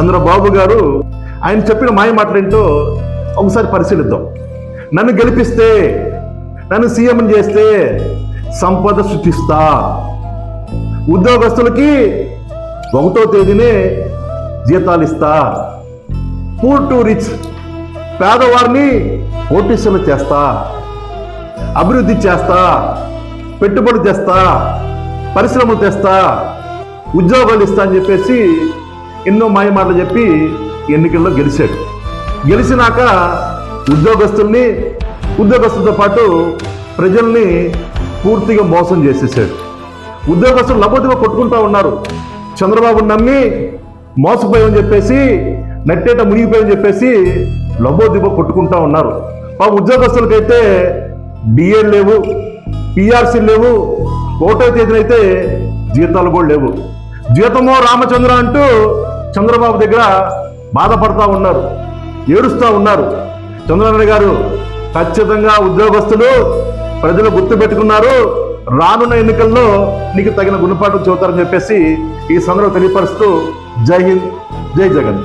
చంద్రబాబు గారు ఆయన చెప్పిన మాయ మాటలేంటో ఒకసారి పరిశీలిద్దాం. నన్ను గెలిపిస్తే నన్ను సీఎం చేస్తే సంపద సృష్టిస్తా. ఉద్యోగస్తులకి ఒకటో తేదీనే జీతాలు ఇస్తా. పూర్ టు రిచ్ పేదవారిని కోటీశ్వరులు చేస్తా. అభివృద్ధి చేస్తా. పెట్టుబడి తెస్తా. పరిశ్రమలు తెస్తా. ఉద్యోగాలు ఇస్తా అని చెప్పేసి ఎన్నో మాయ మాటలు చెప్పి ఎన్నికల్లో గెలిచాడు. గెలిచినాక ఉద్యోగస్తుల్ని ఉద్యోగస్తులతో పాటు ప్రజల్ని పూర్తిగా మోసం చేసేసాడు. ఉద్యోగస్తులు లబోదిగా కొట్టుకుంటా ఉన్నారు. చంద్రబాబు నమ్మి మోసపోయామని చెప్పేసి నెట్టేట మునిగిపోయని చెప్పేసి లబోదిబో కొట్టుకుంటా ఉన్నారు. మా ఉద్యోగస్తులకైతే డిఏ లేవు పిఆర్సీ లేవు ఒకటో తేదీనైతే జీతాలు కూడా లేవు. జీతమో రామచంద్ర అంటూ చంద్రబాబు దగ్గర బాధపడతా ఉన్నారు ఏడుస్తూ ఉన్నారు. చంద్రబాబు గారు ఖచ్చితంగా ఉద్యోగస్తులు ప్రజలు గుర్తుపెట్టుకున్నారు రానున్న ఎన్నికల్లో నీకు తగిన గుణపాఠం చెబుతారని చెప్పేసి ఈ సందర్భం తెలియపరుస్తూ జై హింద్ జై జగన్.